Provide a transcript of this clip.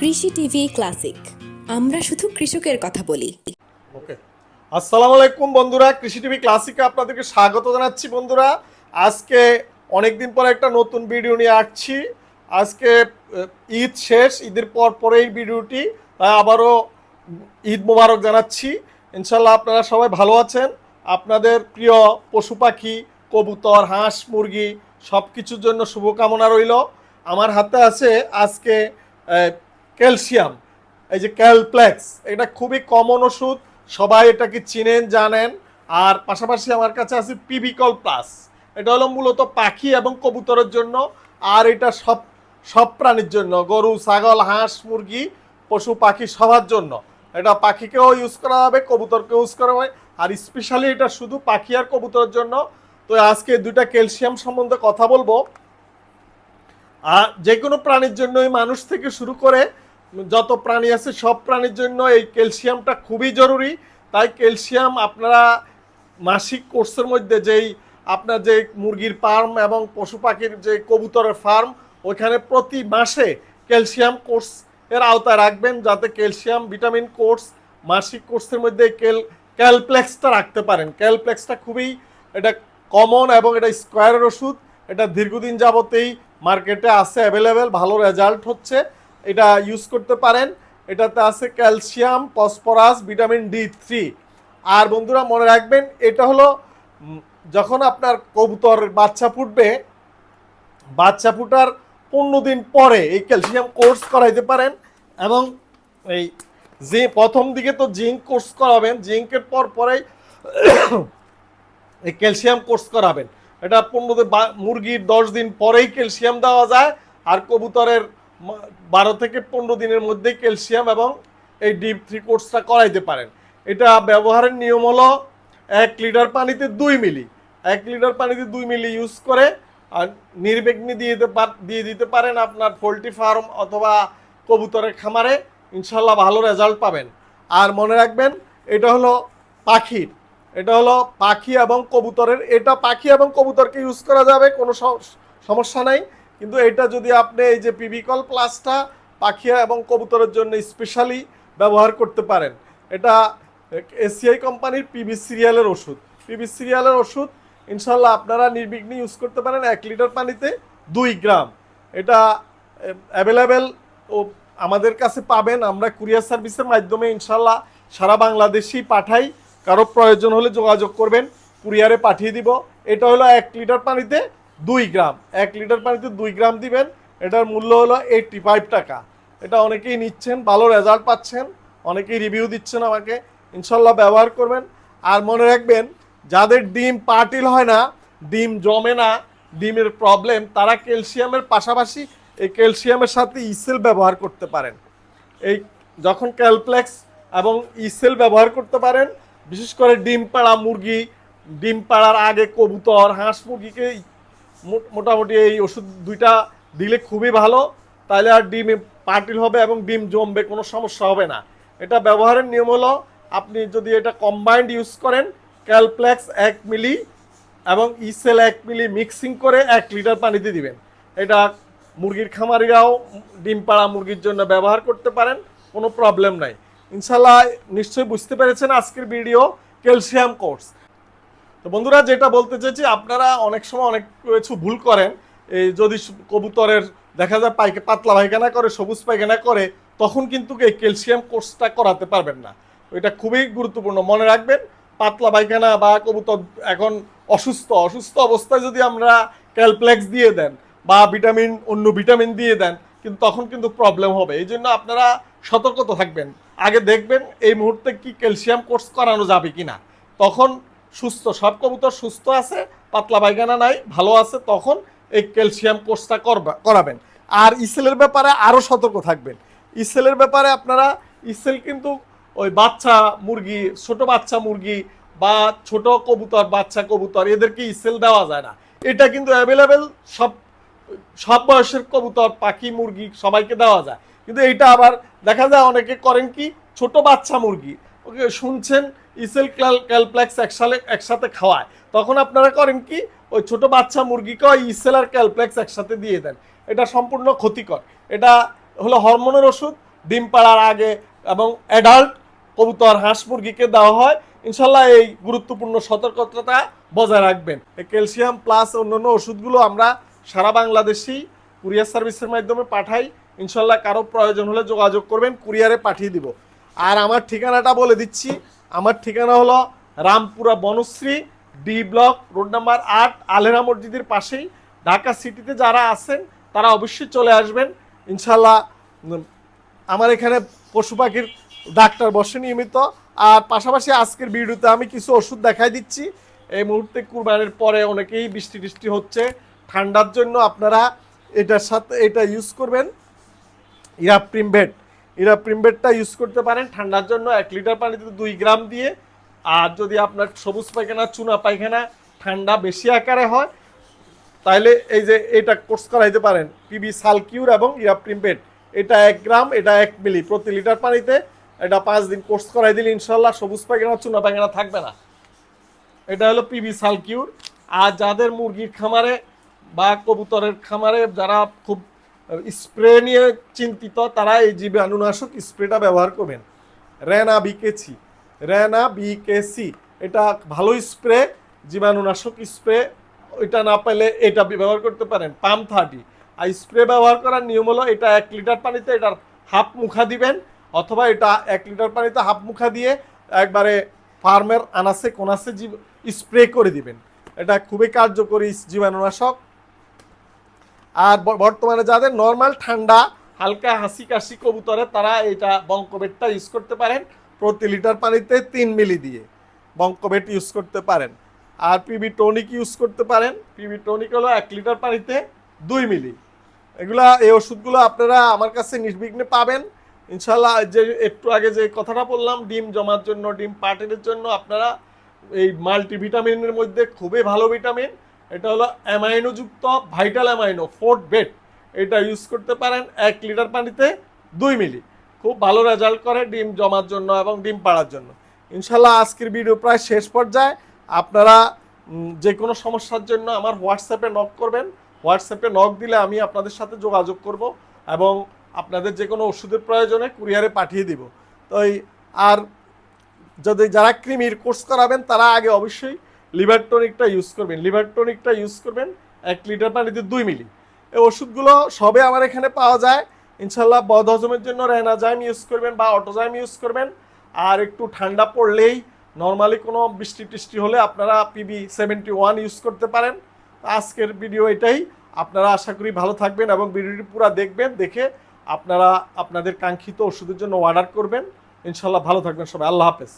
কৃষি TV classic. আমরা শুধু কৃষকের কথা বলি। ওকে। আসসালামু আলাইকুম বন্ধুরা, কৃষি টিভি ক্লাসিকে আপনাদেরকে স্বাগত জানাচ্ছি বন্ধুরা। আজকে অনেকদিন পরে একটা নতুন ভিডিও নিয়ে আসছি। আজকে ঈদ শেষ, ঈদের পর পরেই ভিডিওটি। তাই আবারও ঈদ মোবারক জানাচ্ছি। ইনশাল্লাহ আপনারা সবাই ভালো আছেন। আপনাদের প্রিয় পশু পাখি, কবুতর, হাঁস, মুরগি সব কিছুর জন্য শুভকামনা রইল। আমার হাতে আছে আজকে ক্যালসিয়াম, এই যে ক্যালপ্লেক্স, এটা খুবই কমন ওষুধ, সবাই এটাকে চিনেন, জানেন। আর পাশাপাশি আমার কাছে আছে পিবিকল প্লাস, এটা হলো মূলত পাখি এবং কবুতরের জন্য, আর এটা সব সব প্রাণীর জন্য, গরু, ছাগল, হাঁস, মুরগি, পশু, পাখি সবার জন্য। এটা পাখিকেও ইউজ করা হবে, কবুতরকেও ইউজ করা হয়, আর স্পেশালি এটা শুধু পাখি আর কবুতরের জন্য। তো আজকে দুইটা ক্যালসিয়াম সম্বন্ধে কথা বলব। আর যে কোনো প্রাণীর জন্যই মানুষ থেকে শুরু করে যত প্রাণী আছে, সব প্রাণীর জন্য এই ক্যালসিয়ামটা খুবই জরুরি। তাই ক্যালসিয়াম আপনারা মাসিক কোর্সের মধ্যে যেই আপনার যে মুরগির ফার্ম এবং পশু পাখির যে কবুতরের ফার্ম, ওইখানে প্রতি মাসে ক্যালসিয়াম কোর্স এর আওতায় রাখবেন যাতে ক্যালসিয়াম ভিটামিন কোর্স, মাসিক কোর্সের মধ্যে ক্যাল, ক্যালপ্লেক্সটা রাখতে পারেন। ক্যালপ্লেক্সটা খুবই এটা কমন এবং এটা স্কোয়ারের ওষুধ। এটা দীর্ঘদিন যাবতেই মার্কেটে আছে, অ্যাভেলেবেল, ভালো রেজাল্ট হচ্ছে। এটা ইউজ করতে পারেন। এটাতে আছে calcium phosphorus vitamin D three আর বন্ধুরা মনে রাখবেন, এটা হলো যখন আপনার কবুতর বাচ্চা ফুটবে, বাচ্চা ফুটার পনেরো দিন পরে এই ক্যালসিয়াম কোর্স করাইতে পারেন এবং এই যে প্রথম দিকে তো জিঙ্ক কোর্স করাবেন জিঙ্কের পর পরেই এই ক্যালসিয়াম কোর্স করাবেন। এটা পনেরো মুরগির দশ দিন পরেই ক্যালসিয়াম দেওয়া যায়, আর কবুতরের বারো থেকে পনেরো দিনের মধ্যে ক্যালসিয়াম এবং এই ডিপ থ্রি কোর্সটা করাইতে পারেন। এটা ব্যবহারের নিয়ম হলো এক লিটার পানিতে দুই মিলি। এক লিটার পানিতে দুই মিলি ইউজ করে, আর নির্বিঘ্নে দিয়ে দিয়ে দিতে পারেন আপনার পোলট্রি ফার্ম অথবা কবুতরের খামারে। ইনশাল্লাহ ভালো রেজাল্ট পাবেন। আর মনে রাখবেন, এটা হলো পাখির। এটা হলো পাখি এবং কবুতরের, এটা পাখি এবং কবুতরকে ইউজ করা যাবে, কোনো সম- সমস্যা নাই। কিন্তু এটা যদি আপনি এই যে পিবিকল প্লাসটা পাখিয়া এবং কবুতরের জন্য স্পেশালি ব্যবহার করতে পারেন, এটা এসিআই কোম্পানির পিবি সিরিয়ালের ওষুধ। পিবি সিরিয়ালের ওষুধ, ইনশাল্লাহ আপনারা নির্বিঘ্নে ইউজ করতে পারেন এক লিটার পানিতে দুই গ্রাম। এটা অ্যাভেলেবেল ও আমাদের কাছে পাবেন, আমরা কুরিয়ার সার্ভিসের মাধ্যমে ইনশাল্লাহ সারা বাংলাদেশেই পাঠাই। কারও প্রয়োজন হলে যোগাযোগ করবেন, কুরিয়ারে পাঠিয়ে দিব। এটা হলো এক লিটার পানিতে দুই গ্রাম। এক লিটার পানিতে দুই গ্রাম দিবেন। এটার মূল্য হলো এইটটি ফাইভ টাকা। এটা অনেকেই নিচ্ছেন, ভালো রেজাল্ট পাচ্ছেন। অনেকেই রিভিউ দিচ্ছেন আমাকে। ইনশাল্লাহ ব্যবহার করবেন। আর মনে রাখবেন, যাদের ডিম পাটিল হয় না, ডিম জমে না, ডিমের প্রবলেম তারা ক্যালসিয়ামের পাশাপাশি এই ক্যালসিয়ামের সাথে ইসেল ব্যবহার করতে পারেন। এই যখন ক্যালপ্লেক্স এবং ইসেল ব্যবহার করতে পারেন, বিশেষ করে ডিম পাড়া মুরগি, ডিম পাড়ার আগে কবুতর, হাঁস মুরগিকে মোটামুটি এই ওষুধ দুইটা দিলে খুবই ভালো। তাহলে আর ডিম পাটিল হবে এবং ডিম জমবে, কোনো সমস্যা হবে না। এটা ব্যবহারের নিয়ম হলো, আপনি যদি এটা কম্বাইন্ড ইউজ করেন ক্যালপ্লেক্স এক মিলি এবং ইসেল এক মিলি মিক্সিং করে এক লিটার পানিতে দিবেন। এটা মুরগির খামারিরাও ডিম পাড়া মুরগির জন্য ব্যবহার করতে পারেন, কোনো প্রবলেম নাই। ইনশাল্লাহ নিশ্চয়ই বুঝতে পেরেছেন আজকের ভিডিও ক্যালসিয়াম কোর্স তো বন্ধুরা, যেটা বলতে চাইছি, আপনারা অনেক সময় অনেক কিছু ভুল করেন। এই যদি কবুতরের দেখা যায় পাইকে পাতলা পায়খানা করে, সবুজ পায়খানা করে, তখন কিন্তু এই ক্যালসিয়াম কোর্সটা করাতে পারবেন না। এটা খুবই গুরুত্বপূর্ণ। মনে রাখবেন, পাতলা পায়খানা বা কবুতর এখন অসুস্থ অসুস্থ অবস্থায় যদি আমরা ক্যালপ্লেক্স দিয়ে দেন বা ভিটামিন, অন্য ভিটামিন দিয়ে দেন, কিন্তু তখন কিন্তু প্রবলেম হবে। এই জন্য আপনারা সতর্কতা থাকবেন। আগে দেখবেন এই মুহূর্তে কি ক্যালসিয়াম কোর্স করানো যাবে কিনা। তখন সুস্থ, সব কবুতর সুস্থ আছে, পাতলা পায়খানা নাই, ভালো আছে, তখন এই ক্যালসিয়াম কোর্সটা করবা, করাবেন। আর ইসেলের ব্যাপারে আরও সতর্ক থাকবেন। ইসেলের ব্যাপারে আপনারা, ইসেল কিন্তু ওই বাচ্চা মুরগি, ছোট বাচ্চা মুরগি বা ছোট কবুতর, বাচ্চা কবুতর, এদেরকে ইসেল দেওয়া যায় না। এটা কিন্তু অ্যাভেলেবেল সব সব বয়সের কবুতর, পাখি, মুরগি সবাইকে দেওয়া যায়। কিন্তু এইটা আবার দেখা যায়, অনেকে করেন কি, ছোট বাচ্চা মুরগি শুনছেন, ইসেল ক্যাল ক্যালপ্লেক্স একসাথে একসাথে খাওয়ায়। তখন আপনারা করেন কি, ওই ছোট বাচ্চা মুরগিকে ওই ইসেল আর ক্যালপ্লেক্স একসাথে দিয়ে দেন। এটা সম্পূর্ণ ক্ষতিকর। এটা হলো হরমোনের ওষুধ, ডিম পাড়ার আগে এবং অ্যাডাল্ট কবুতর, হাঁস মুরগিকে দেওয়া হয়। ইনশাল্লাহ এই গুরুত্বপূর্ণ সতর্কতা বজায় রাখবেন। ক্যালসিয়াম প্লাস অন্যান্য ওষুধগুলো আমরা সারা বাংলাদেশি কুরিয়ার সার্ভিসের মাধ্যমে পাঠাই। ইনশাল্লাহ কারও প্রয়োজন হলে যোগাযোগ করবেন, কুরিয়ারে পাঠিয়ে দিব। আর আমার ঠিকানাটা বলে দিচ্ছি। আমার ঠিকানা হলো Rampura Banasree, D block, road number আট আলেরা মসজিদের পাশেই। ঢাকা সিটিতে যারা আছেন, তারা অবশ্যই চলে আসবেন। ইনশাল্লাহ আমার এখানে পশু পাখির ডাক্তার বসে নিয়মিত। আর পাশাপাশি আজকের ভিডিওতে আমি কিছু ওষুধ দেখাই দিচ্ছি। এই মুহূর্তে কুরবানের পরে অনেকেই বৃষ্টি টিষ্টি হচ্ছে। ঠান্ডার জন্য আপনারা এটার সাথে, এটা ইউজ করবেন। ইরাপ্রিমভেট ইরাপ্রিমভেটটা ইউজ করতে পারেন ঠান্ডার জন্য এক লিটার পানিতে দুই গ্রাম দিয়ে। আর যদি আপনার সবুজ পায়খানা, চুনা পায়খানা ঠান্ডা বেশি আকারে হয় তাহলে এই যে এটা কোর্স করাইতে পারেন পিবি সালকিউর এবং ইরাপ্রিমভেট এটা এক গ্রাম, এটা এক মিলি প্রতি লিটার পানিতে। এটা পাঁচ দিন কোর্স করাই দিলে ইনশাল্লাহ সবুজ পায়খানা, চুনা পায়খানা থাকবে না। এটা হলো পিবি সালকিউর আর যাদের মুরগির খামারে বা কবুতরের খামারে যারা খুব স্প্রে নিয়ে চিন্তিত তারা এই জীবাণুনাশক স্প্রেটা ব্যবহার করবেন। র্যানা বিকেসি। র্যানা বিকেসি। এটা ভালো স্প্রে, জীবাণুনাশক স্প্রে। ওইটা না পেলে এটা ব্যবহার করতে পারেন। পাম থার্টি। আর স্প্রে ব্যবহার করার নিয়ম হলো এটা এক লিটার পানিতে এটার হাফ মুখা দিবেন, অথবা এটা এক লিটার পানিতে হাফ মুখা দিয়ে একবারে ফার্মের আনাসে কোনাসে জীব স্প্রে করে দিবেন। এটা খুবই কার্যকরী জীবাণুনাশক। আর বর্তমানে যাদের নর্মাল ঠান্ডা, হালকা হাসি কাশি কবুতরে তারা এটা বঙ্কবেটটা ইউজ করতে পারেন। প্রতি লিটার পানিতে তিন মিলি দিয়ে বঙ্কবেট ইউজ করতে পারেন। আর পিবি টনিক ইউজ করতে পারেন। পিবি টনিক হলো এক লিটার পানিতে দুই মিলি। এগুলা, এই ওষুধগুলো আপনারা আমার কাছে নির্বিঘ্নে পাবেন। ইনশাল্লাহ যে, একটু আগে যে কথাটা বললাম, ডিম জমার জন্য, ডিম পাটের জন্য আপনারা এই মাল্টিভিটামিনের মধ্যে খুবই ভালো ভিটামিন। এটা হলো অ্যামাইনোযুক্ত ভাইটাল অ্যামাইনো ফোর্ট বেড। এটা ইউজ করতে পারেন এক লিটার পানিতে দুই মিলি। খুব ভালো রেজাল্ট করে ডিম জমার জন্য এবং ডিম পাড়ার জন্য। ইনশাল্লাহ আজকের ভিডিও প্রায় শেষ পর্যায়ে। আপনারা যে কোনো সমস্যার জন্য আমার হোয়াটসঅ্যাপে নক করবেন। হোয়াটসঅ্যাপে নক দিলে আমি আপনাদের সাথে যোগাযোগ করব এবং আপনাদের যে কোনো ওষুধের প্রয়োজনে কুরিয়ারে পাঠিয়ে দিব। তো আর যদি যারা ক্রিমির কোর্স করাবেন, তারা আগে অবশ্যই লিভার টনিকটা ইউজ করবেন। লিভার টনিকটা ইউজ করবেন এক লিটার পানিতে দুই মিলি। এই ওষুধগুলো সবে আমার এখানে পাওয়া যায়। ইনশাল্লাহ বদ হজমের জন্য রেনাজাইম ইউজ করবেন বা অটোজাইম ইউজ করবেন। আর একটু ঠান্ডা পড়লেই নর্মালি কোনো বৃষ্টি টিষ্টি হলে আপনারা পিবি সেভেন্টি ওয়ান ইউজ করতে পারেন। আজকের ভিডিও এটাই। আপনারা আশা করি ভালো থাকবেন এবং ভিডিওটি পুরো দেখবেন, দেখে আপনারা আপনাদের কাঙ্ক্ষিত ওষুধের জন্য অর্ডার করবেন। ইনশাল্লাহ ভালো থাকবেন সবাই। আল্লাহ হাফেজ।